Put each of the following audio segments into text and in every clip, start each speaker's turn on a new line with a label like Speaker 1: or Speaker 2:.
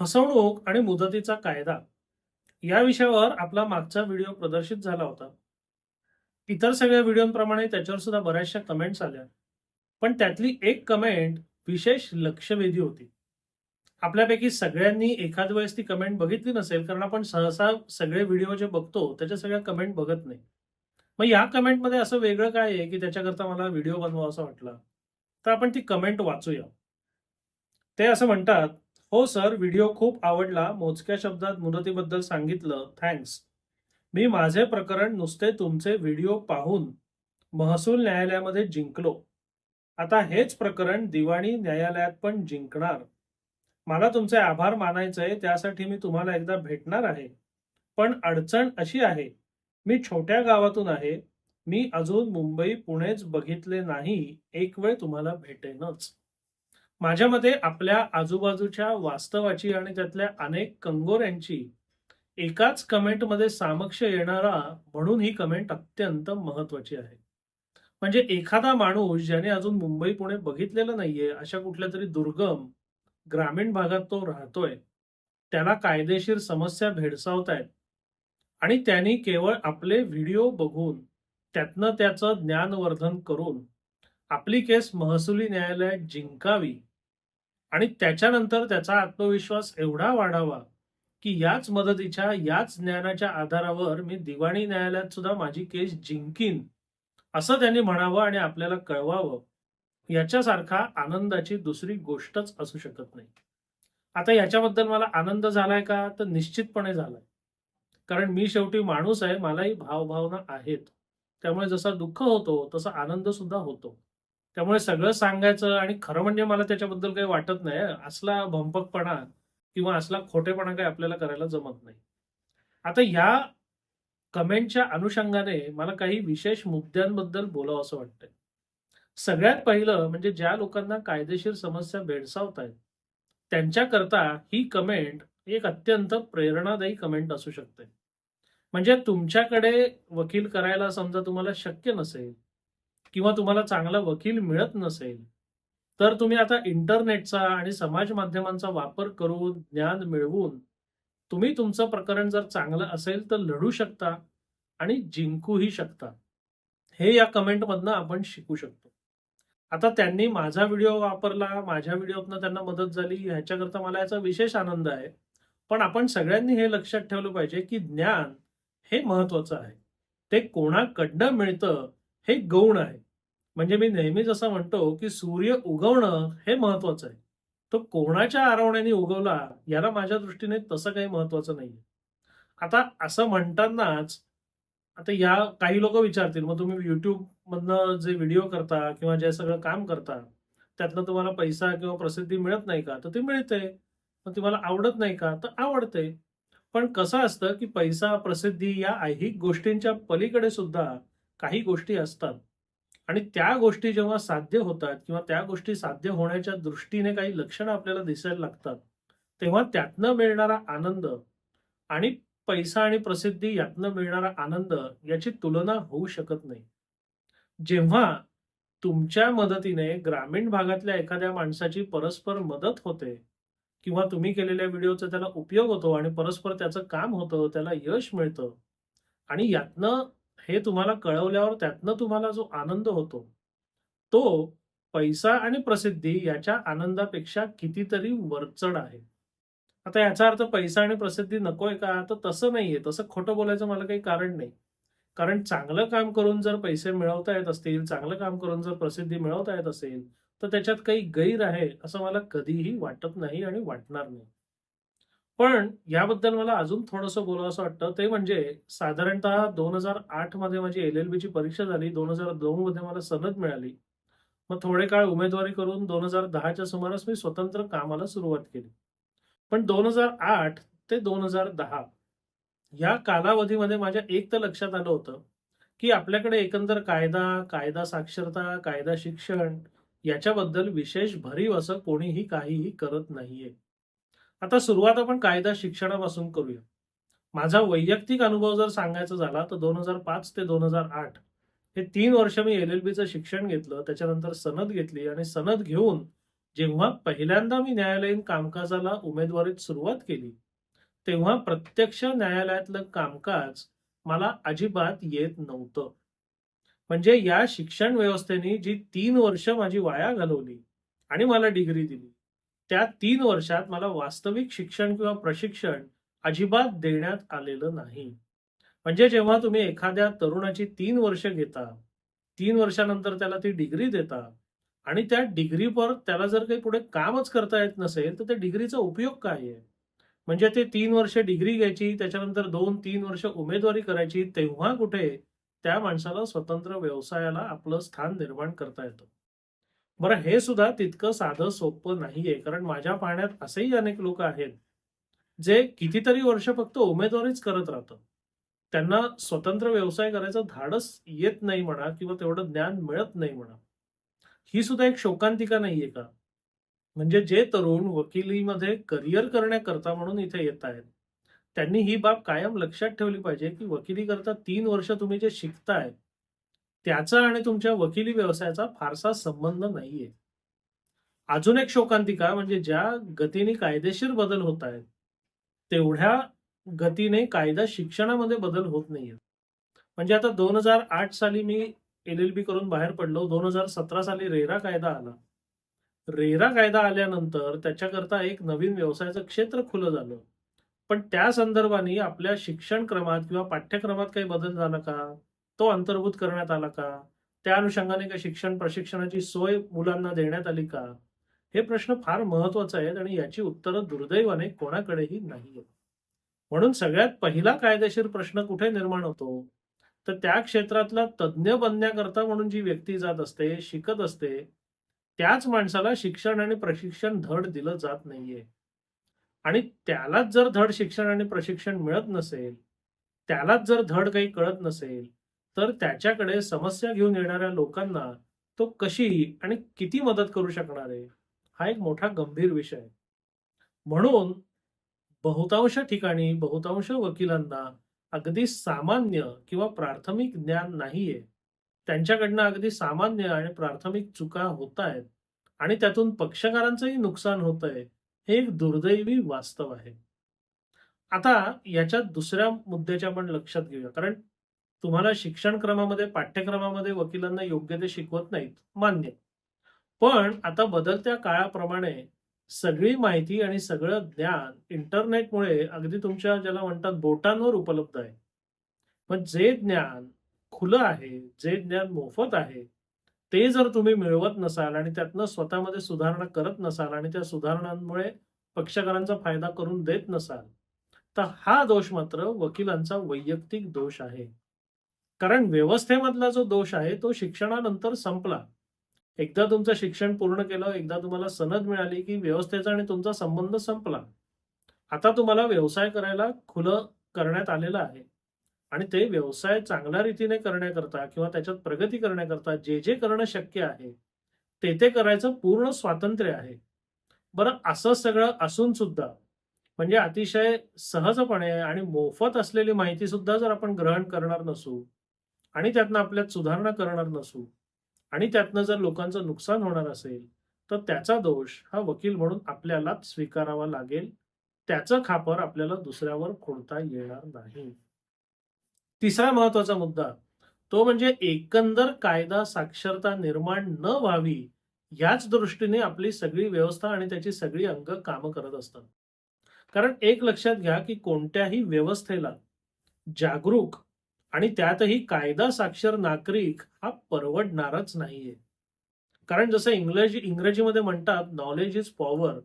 Speaker 1: फसवणूक आणि मुदतीचा कायदा या विषयावर आपला मागचा व्हिडिओ प्रदर्शित झाला होता. इतर सगळ्या व्हिडिओप्रमाणे त्याच्यावर सुद्धा बऱ्याचशा कमेंट्स आल्या. पण त्यातली एक कमेंट विशेष लक्षवेधी होती. आपल्यापैकी सगळ्यांनी एखाद वेळेस ती कमेंट बघितली नसेल कारण आपण सहसा सगळे व्हिडिओ जे बघतो त्याच्या सगळ्या कमेंट बघत नाही. मग या कमेंटमध्ये असं वेगळं काय आहे की त्याच्याकरता मला व्हिडिओ बनवा असं वाटला? तर आपण ती कमेंट वाचूया. ते असं म्हणतात हो सर. व्हिडिओ खूप आवडला. मोजक्या शब्दात मुदतीबद्दल सांगितलं. थँक्स. मी माझे प्रकरण नुसते तुमचे व्हिडिओ पाहून महसूल न्यायालयामध्ये जिंकलो. आता हेच प्रकरण दिवाणी न्यायालयात पण जिंकणार. मला तुमचे आभार मानायचे त्यासाठी मी तुम्हाला एकदा भेटणार आहे. पण अडचण अशी आहे. मी छोट्या गावातून आहे. मी अजून मुंबई पुणेच बघितले नाही. एक वेळ तुम्हाला भेटेनच. माझ्या मते आपल्या आजूबाजूच्या वास्तवाची आणि त्यातल्या अनेक कंगोऱ्यांची एकाच कमेंटमध्ये सामक्ष येणारा म्हणून ही कमेंट अत्यंत महत्वाची आहे. म्हणजे एखादा माणूस ज्याने अजून मुंबई पुणे बघितलेलं नाहीये अशा कुठल्या तरी दुर्गम ग्रामीण भागात तो राहतोय त्याला कायदेशीर समस्या भेडसावतायत आणि त्यांनी केवळ आपले व्हिडिओ बघून त्यातनं त्याचं ज्ञानवर्धन करून आपली केस महसुली न्यायालयात जिंकावी आणि त्याच्यानंतर त्याचा आत्मविश्वास एवढा वाढावा की याच मदतीच्या याच ज्ञानाच्या आधारावर मी दिवाणी न्यायालयात सुद्धा माझी केस जिंकीन असं त्यांनी म्हणावं आणि आपल्याला कळवावं याच्यासारखा आनंदाची दुसरी गोष्टच असू शकत नाही. आता याच्याबद्दल मला आनंद झालाय का? तर निश्चितपणे झालाय. कारण मी शेवटी माणूस आहे मलाही भावभावना आहेत. त्यामुळे जसा दुःख होतो तसा आनंद सुद्धा होतो. त्यामुळे सगळं सांगायचं आणि खरं म्हणजे मला त्याच्याबद्दल काही वाटत नाही. असला भंपकपणा किंवा असला खोटेपणा काही आपल्याला करायला जमत नाही. आता ह्या कमेंटच्या अनुषंगाने मला काही विशेष मुद्द्यांबद्दल बोलावं असं वाटतंय. सगळ्यात पहिलं म्हणजे ज्या लोकांना कायदेशीर समस्या भेडसावत आहेत त्यांच्याकरता ही कमेंट एक अत्यंत प्रेरणादायी कमेंट असू शकते. म्हणजे तुमच्याकडे वकील करायला समजा तुम्हाला शक्य नसेल किंवा तुम्हाला चांगला वकील मिळत नसेल तर तुम्ही आता इंटरनेटचा आणि समाज माध्यमांचा वापर करून ज्ञान मिळवून तुम्ही तुमचं प्रकरण जर चांगलं असेल तर लढू शकता आणि जिंकूही शकता. हे या कमेंटमधनं आपण शिकू शकतो. आता त्यांनी माझा व्हिडिओ वापरला माझ्या व्हिडिओतनं त्यांना मदत झाली ह्याच्याकरता मला याचा विशेष आनंद आहे. पण आपण सगळ्यांनी हे लक्षात ठेवलं पाहिजे की ज्ञान हे महत्वाचं आहे. ते कोणाकडनं मिळतं हे गौण आहे. म्हणजे मी नेहमीच असं म्हणतो की सूर्य उगवणं हे महत्वाचं आहे. तो कोणाच्या आरवण्याने उगवला याला माझ्या दृष्टीने तसं काही महत्वाचं नाहीये. आता असं म्हणतानाच आता या काही लोक विचारतील मग तुम्ही युट्यूब मधनं जे व्हिडिओ करता किंवा जे सगळं काम करता त्यातनं तुम्हाला पैसा किंवा प्रसिद्धी मिळत नाही का? तर ती मिळते. मग तुम्हाला आवडत नाही का? तर आवडते. पण कसं असतं की पैसा प्रसिद्धी या ऐहिक गोष्टींच्या पलीकडे सुद्धा काही गोष्टी असतात. आणि त्या गोष्टी जेव्हा साध्य होतात किंवा त्या गोष्टी साध्य होण्याच्या दृष्टीने काही लक्षणं आपल्याला दिसायला लागतात तेव्हा त्यातनं मिळणारा आनंद आणि पैसा आणि प्रसिद्धी यातनं मिळणारा आनंद याची तुलना होऊ शकत नाही. जेव्हा तुमच्या मदतीने ग्रामीण भागातल्या एखाद्या माणसाची परस्पर मदत होते किंवा तुम्ही केलेल्या व्हिडिओचा त्याला उपयोग होतो आणि परस्पर त्याचं काम होतं त्याला यश मिळतं आणि यातनं हे तुम्हाला कळवल्यावर त्यातनं तुम्हाला जो आनंद होतो तो पैसा आणि प्रसिद्धी याच्या आनंदापेक्षा कितीतरी वरचढ आहे. आता याचा अर्थ पैसा आणि प्रसिद्धी नकोय का? तर तसं नाहीये. तसं खोटं बोलायचं मला काही कारण नाही. कारण चांगलं काम करून जर पैसे मिळवता येत असतील चांगलं काम करून जर प्रसिद्धी मिळवता येत असेल तर त्याच्यात काही गैर आहे असं मला कधीही वाटत नाही आणि वाटणार नाही. पण याबद्दल मला अजून थोडंसं बोलावं असं वाटतं. ते म्हणजे साधारणतः दोन हजार आठमध्ये माझी एल एल ची परीक्षा झाली. दोन हजार दोन मध्ये मला सनद मिळाली. मग थोडे काळ उमेदवारी करून दोन हजार दहाच्या सुमारास मी स्वतंत्र कामाला सुरुवात केली. पण दोन हजार आठ ते दोन हजार दहा या कालावधीमध्ये माझ्या एक तर लक्षात आलं होतं की आपल्याकडे एकंदर कायदा कायदा साक्षरता कायदा शिक्षण याच्याबद्दल विशेष भरीव असं कोणीही काहीही करत नाहीये. आता सुरुवात आपण कायदा शिक्षणापासून करूया. माझा वैयक्तिक अनुभव जर सांगायचा झाला तर दोन हजार पाच ते दोन हजार आठ हे तीन वर्ष मी एल एल बीचं शिक्षण घेतलं त्याच्यानंतर सनद घेतली आणि सनद घेऊन जेव्हा पहिल्यांदा मी न्यायालयीन कामकाजाला उमेदवारीत सुरुवात केली तेव्हा प्रत्यक्ष न्यायालयातलं कामकाज मला अजिबात येत नव्हतं. म्हणजे या शिक्षण व्यवस्थेने जी तीन वर्ष माझी वाया घालवली आणि मला डिग्री दिली त्या तीन वर्षात मला वास्तविक शिक्षण किंवा प्रशिक्षण अजिबात देण्यात आलेलं नाही. म्हणजे जेव्हा तुम्ही एखाद्या तरुणाची तीन वर्ष घेता तीन वर्षानंतर त्याला ती डिग्री देता आणि त्या डिग्रीवर त्याला जर काही पुढे कामच करता येत नसेल तर त्या डिग्रीचा उपयोग काय आहे? म्हणजे ते तीन वर्ष डिग्री घ्यायची त्याच्यानंतर दोन तीन वर्ष उमेदवारी करायची तेव्हा कुठे त्या माणसाला स्वतंत्र व्यवसायाला आपलं स्थान निर्माण करता येतं. बरं हे सुद्धा तितकं साधं सोपं नाहीये. कारण माझ्या पाहण्यात असेही अनेक लोक आहेत जे कितीतरी वर्ष फक्त उमेदवारीच करत राहतात. त्यांना स्वतंत्र व्यवसाय करायचं धाडस येत नाही म्हणा किंवा तेवढं ज्ञान मिळत नाही म्हणा. ही सुद्धा एक शोकांतिका नाहीये का? म्हणजे जे तरुण वकिलीमध्ये करिअर करण्याकरता म्हणून इथे येत आहेत त्यांनी ही बाब कायम लक्षात ठेवली पाहिजे की वकिली करता तीन वर्ष तुम्ही जे शिकताय त्याचा आणि तुमच्या वकिली व्यवसायाचा फारसा संबंध नाहीये. अजून एक शोकांतिका म्हणजे ज्या गतीने कायदेशीर बदल होत आहेत तेवढ्या गतीने कायदा शिक्षणामध्ये बदल होत नाहीये म्हणजे आता दोन हजार आठ साली मी एल एल बी करून बाहेर पडलो दोन हजार सतरा साली रेरा कायदा आला. रेरा कायदा आल्यानंतर त्याच्याकरता एक नवीन व्यवसायाचं क्षेत्र खुलं झालं. पण त्या संदर्भाने आपल्या शिक्षण क्रमात किंवा पाठ्यक्रमात काही बदल झाला का? तो अंतर्भूत करण्यात आला का? त्या अनुषंगाने काही शिक्षण प्रशिक्षणाची सोय मुलांना देण्यात आली का? हे प्रश्न फार महत्त्वाचे आहेत आणि याची उत्तरं दुर्दैवाने कोणाकडेही नाही म्हणून सगळ्यात पहिला कायदेशीर प्रश्न कुठे निर्माण होतो? तर त्या क्षेत्रातला तज्ज्ञ बनण्याकरता म्हणून जी व्यक्ती जात असते शिकत असते त्याच माणसाला शिक्षण आणि प्रशिक्षण धड दिलं जात नाहीये. आणि त्यालाच जर धड शिक्षण आणि प्रशिक्षण मिळत नसेल त्यालाच जर धड काही कळत नसेल तर त्याच्याकडे समस्या घेऊन येणाऱ्या लोकांना तो कशी आणि किती मदत करू शकणार आहे? हा एक मोठा गंभीर विषय. म्हणून बहुतांश ठिकाणी बहुतांश वकिलांना अगदी सामान्य किंवा प्राथमिक ज्ञान नाहीये. त्यांच्याकडनं अगदी सामान्य आणि प्राथमिक चुका होत आहेत आणि त्यातून पक्षकारांचंही नुकसान होत आहे हे एक दुर्दैवी वास्तव आहे. आता याच्यात दुसऱ्या मुद्द्याच्या आपण लक्षात घेऊया कारण तुम्हाला शिक्षण क्रमामध्ये पाठ्यक्रमामध्ये वकिलांना योग्य ते शिकवत नाहीत. मान्य. पण आता बदलत्या काळाप्रमाणे सगळी माहिती आणि सगळं ज्ञान इंटरनेटमुळे अगदी तुमच्या ज्याला म्हणतात बोटांवर उपलब्ध आहे. पण जे ज्ञान खुलं आहे जे ज्ञान मोफत आहे ते जर तुम्ही मिळवत नसाल आणि त्यातनं स्वतःमध्ये सुधारणा करत नसाल आणि त्या सुधारणांमुळे पक्षकारांचा फायदा करून देत नसाल तर हा दोष मात्र वकिलांचा वैयक्तिक दोष आहे. कारण व्यवस्थेमधला जो दोष आहे तो शिक्षणानंतर संपला. एकदा तुमचं शिक्षण पूर्ण केलं एकदा तुम्हाला सनद मिळाली की व्यवस्थेचा आणि तुमचा संबंध संपला. आता तुम्हाला व्यवसाय करायला खुलं करण्यात आलेलं आहे. आणि ते व्यवसाय चांगल्या रीतीने करण्याकरता किंवा त्याच्यात प्रगती करण्याकरता जे जे करणं शक्य आहे ते ते करायचं पूर्ण स्वातंत्र्य आहे. बरं असं सगळं असून सुद्धा म्हणजे अतिशय सहजपणे आणि मोफत असलेली माहिती सुद्धा जर आपण ग्रहण करणार नसू आणि त्यातनं आपल्यात सुधारणा करणार नसू आणि त्यातनं जर लोकांचं नुकसान होणार असेल तर त्याचा दोष हा वकील म्हणून आपल्यालाच स्वीकारावा लागेल. त्याचं खापर आपल्याला दुसऱ्यावर खोडता येणार नाही. तिसरा महत्त्वाचा मुद्दा तो म्हणजे एकंदर कायदा साक्षरता निर्माण न व्हावी याच दृष्टीने आपली सगळी व्यवस्था आणि त्याची सगळी अंग कामं करत असतात. कारण एक लक्षात घ्या की कोणत्याही व्यवस्थेला जागरूक आणि त्यातही कायदा साक्षर नागरिक हा परवडणारच नाहीये. कारण जसं इंग्रजी इंग्रजीमध्ये म्हणतात नॉलेज इज पॉवर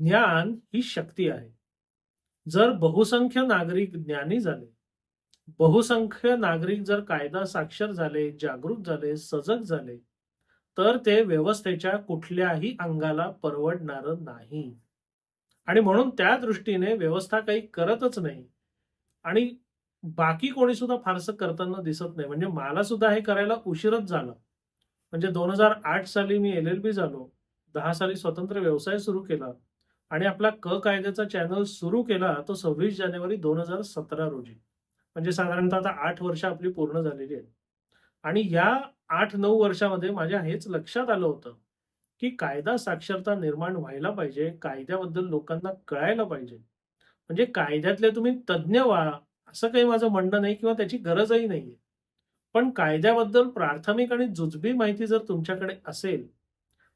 Speaker 1: ज्ञान ही शक्ती आहे. जर बहुसंख्य नागरिक ज्ञानी झाले बहुसंख्य नागरिक जर कायदा साक्षर झाले जागरूक झाले सजग झाले तर ते व्यवस्थेच्या कुठल्याही अंगाला परवडणार नाही. आणि म्हणून त्या दृष्टीने व्यवस्था काही करतच नाही. आणि बाकी कोणी सुद्धा फारसं करताना दिसत नाही. म्हणजे मला सुद्धा हे करायला उशीरच झाला. म्हणजे दोन हजार आठ साली मी एल एल बी झालो. दहा साली स्वतंत्र व्यवसाय सुरू केला. आणि आपला क कायद्याचा चॅनल सुरू केला तो सव्वीस जानेवारी दोन हजार सतरा रोजी. म्हणजे साधारणतः आता आठ वर्ष आपली पूर्ण झालेली आहेत. आणि या आठ नऊ वर्षामध्ये माझ्या हेच लक्षात आलं होतं की कायदा साक्षरता निर्माण व्हायला पाहिजे. कायद्याबद्दल लोकांना कळायला पाहिजे. म्हणजे कायद्यातले तुम्ही तज्ञ व्हा, असं काही माझं म्हणणं नाही किंवा त्याची गरजही नाहीये. पण कायद्याबद्दल प्राथमिक आणि जुजबी माहिती जर तुमच्याकडे असेल,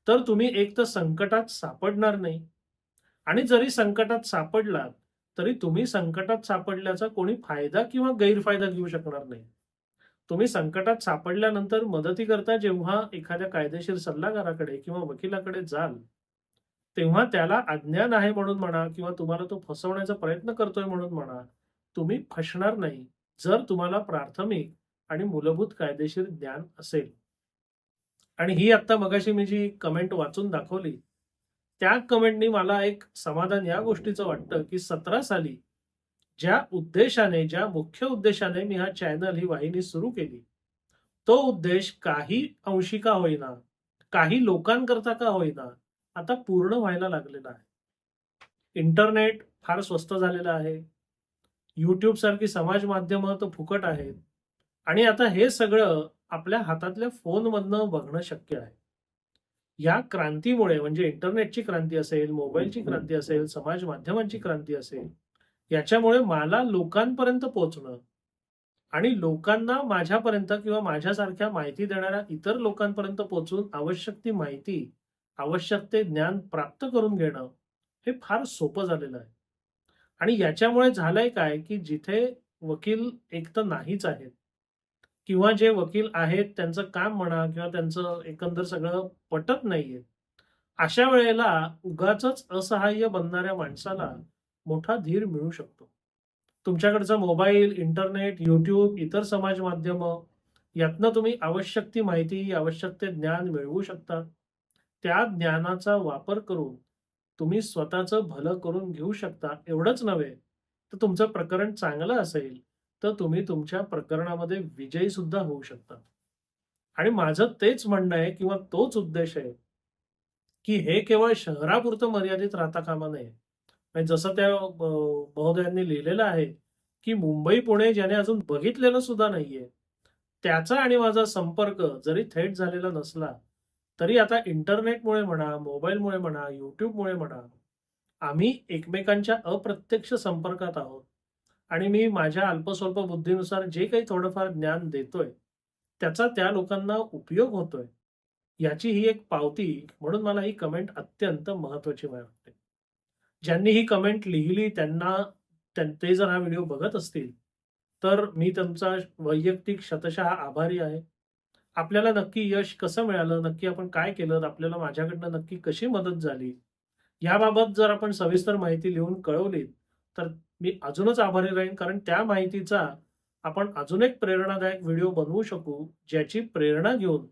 Speaker 1: तर तुम्ही एक तर संकटात सापडणार नाही आणि जरी संकटात सापडलात, तरी तुम्ही संकटात सापडल्याचा कोणी फायदा किंवा गैरफायदा घेऊ शकणार नाही. तुम्ही संकटात सापडल्यानंतर मदतीकरता जेव्हा एखाद्या कायदेशीर सल्लागाराकडे किंवा वकिलाकडे जाल, तेव्हा त्याला अज्ञान आहे म्हणून म्हणा किंवा तुम्हाला तो फसवण्याचा प्रयत्न करतोय म्हणून म्हणा, तुम्ही फसणार नाही. जर तुम्हाला प्राथमिक आणि मूलभूत कायदेशीर ज्ञान असेल. आणि ही आत्ता मगाशी मी जी कमेंट वाचून दाखवली, त्या कमेंटनी मला एक समाधान या गोष्टीचं वाटतं, की 17 साली ज्या उद्देशाने, ज्या मुख्य उद्देशाने मी हा चॅनल, ही वाहिनी सुरू केली, तो उद्देश काही अंशी का होईना, काही लोकांकरता का होईना, आता पूर्ण व्हायला लागलेला आहे. इंटरनेट फार स्वस्त झालेलं आहे. YouTube सारखी समाज माध्यमं तर फुकट आहेत आणि आता हे सगळं आपल्या हातातल्या फोनमधनं बघणं शक्य आहे. या क्रांतीमुळे म्हणजे इंटरनेटची क्रांती असेल, मोबाईलची क्रांती असेल, समाज माध्यमांची क्रांती असेल, याच्यामुळे मला लोकांपर्यंत पोहोचणं आणि लोकांना माझ्यापर्यंत किंवा माझ्यासारख्या माहिती देणाऱ्या इतर लोकांपर्यंत पोहोचून आवश्यक ती माहिती, आवश्यक ते ज्ञान प्राप्त करून घेणं, हे फार सोपं झालेलं आहे. आणि याच्यामुळे झालंय काय, की जिथे वकील एक तर नाहीच आहेत किंवा जे वकील आहेत त्यांचं काम म्हणा किंवा त्यांचं एकंदर सगळं पटत नाहीये. अशा वेळेला उगाचच असहाय्य बनणाऱ्या माणसाला मोठा धीर मिळू शकतो. तुमच्याकडचा मोबाईल, इंटरनेट, युट्यूब इतर समाज माध्यम यातनं तुम्ही आवश्यक ती माहिती, आवश्यक ते ज्ञान मिळवू शकता. त्या ज्ञानाचा वापर करून तुम्ही स्वतःचं भलं करून घेऊ शकता. एवढंच नव्हे, तर तुमचं प्रकरण चांगलं असेल, तर तुम्ही तुमच्या प्रकरणामध्ये विजयी सुद्धा होऊ शकता. आणि माझं तेच म्हणणं आहे किंवा तोच उद्देश आहे, की हे केवळ शहरापुरतं मर्यादित राहता कामा नये. म्हणजे जसं त्या महोदयांनी लिहिलेलं आहे, की मुंबई, पुणे ज्याने अजून बघितलेलं सुद्धा नाहीये, त्याचा आणि माझा संपर्क जरी थेट झालेला नसला, तरी आता इंटरनेटमुळे म्हणा, मोबाईलमुळे म्हणा, यूट्यूबमुळे म्हणा, आम्ही एकमेकांच्या अप्रत्यक्ष संपर्कात आहोत. आणि मी माझ्या अल्पस्वल्प बुद्धीनुसार जे काही थोडंफार ज्ञान देतोय, त्याचा त्या लोकांना उपयोग होतोय. याची ही एक पावती म्हणून मला ही कमेंट अत्यंत महत्त्वाची वाटते. ज्यांनी ही कमेंट लिहिली त्यांना त्यां ते जर हा व्हिडिओ बघत असतील, तर मी तुमचा वैयक्तिक शतशः आभारी आहे. आपल्याला नक्की यश कसं मिळालं, नक्की आपण काय केलं, आपल्याला माझ्याकडनं नक्की कशी मदत झाली, याबाबत जर आपण सविस्तर माहिती लिहून कळवलीत, तर मी अजूनच आभारी राहीन. कारण त्या माहितीचा आपण अजून एक प्रेरणादायक व्हिडिओ बनवू शकू, ज्याची प्रेरणा घेऊन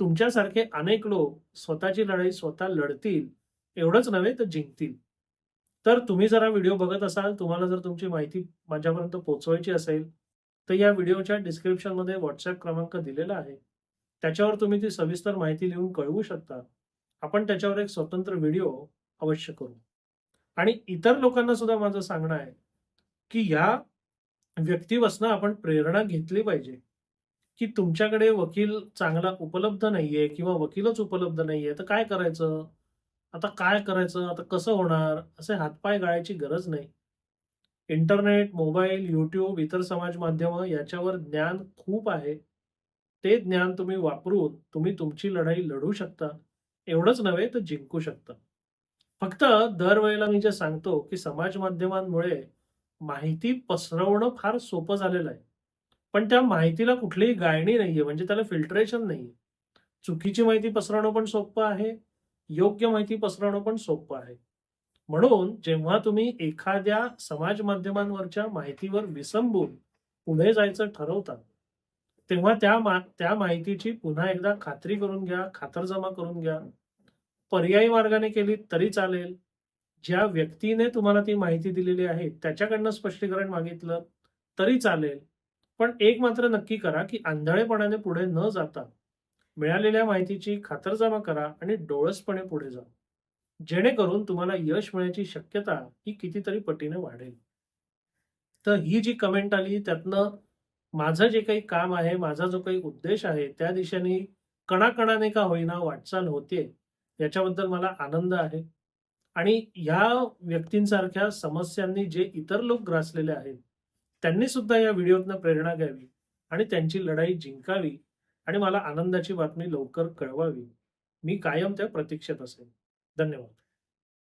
Speaker 1: तुमच्यासारखे अनेक लोक स्वतःची लढाई स्वतः लढतील. एवढंच नव्हे तर जिंकतील. तर तुम्ही जरा व्हिडिओ बघत असाल, तुम्हाला जर तुमची माहिती माझ्यापर्यंत पोहोचवायची असेल, तर या व्हिडिओच्या डिस्क्रिप्शनमध्ये व्हॉट्सअप क्रमांक दिलेला आहे. त्याच्यावर तुम्ही ती सविस्तर माहिती लिहून कळवू शकता. आपण त्याच्यावर एक स्वतंत्र व्हिडिओ अवश्य करू. आणि इतर लोकांना सुद्धा माझं सांगणं आहे, की या व्यक्तीपासून आपण प्रेरणा घेतली पाहिजे, की तुमच्याकडे वकील चांगला उपलब्ध नाहीये किंवा वकीलच उपलब्ध नाहीये, तर काय करायचं? आता काय करायचं? आता कसं होणार? असे हातपाय गाळायची गरज नाही. इंटरनेट, मोबाईल, यूट्यूब इतर समाज माध्यमं याच्यावर ज्ञान खूप आहे. ते ज्ञान तुम्ही वापरून तुम्ही तुमची लढाई लढू शकता. एवढंच नव्हे तर जिंकू शकता. फक्त दरवेळेला मी जे सांगतो, की समाज माध्यमांमुळे माहिती पसरवणं फार सोपं झालेलं आहे. पण त्या माहितीला कुठलीही गाळणी नाहीये, म्हणजे त्याला फिल्टरेशन नाहीये. चुकीची माहिती पसरवणं पण सोपं आहे, योग्य माहिती पसरवणं पण सोपं आहे. म्हणून जेव्हा तुम्ही एखाद्या समाज माध्यमांवरच्या माहितीवर विसंबून पुढे जायचं ठरवता, तेव्हा त्या मा त्या माहितीची पुन्हा एकदा खात्री करून घ्या, खातरजमा करून घ्या. पर्यायी मार्गाने केली तरी चालेल. ज्या व्यक्तीने तुम्हाला ती माहिती दिलेली आहे, त्याच्याकडनं स्पष्टीकरण मागितलं तरी चालेल. पण एक मात्र नक्की करा, की आंधळेपणाने पुढे न जाता मिळालेल्या माहितीची खातरजमा करा आणि डोळसपणे पुढे जा. जेणेकरून तुम्हाला यश मिळण्याची शक्यता ही कितीतरी पटीने वाढेल. तर ही जी कमेंट आली त्यातनं माझं जे काही काम आहे, माझा जो काही उद्देश आहे, त्या दिशेने कणाकणाने का होईना वाटचाल होते याच्याबद्दल मला आनंद आहे. आणि ह्या व्यक्तींसारख्या समस्यांनी जे इतर लोक ग्रासलेले आहेत त्यांनी सुद्धा या व्हिडिओतनं प्रेरणा घ्यावी आणि त्यांची लढाई जिंकावी आणि मला आनंदाची बातमी लवकर कळवावी. मी कायम त्या प्रतीक्षेत असेल धन्यवाद.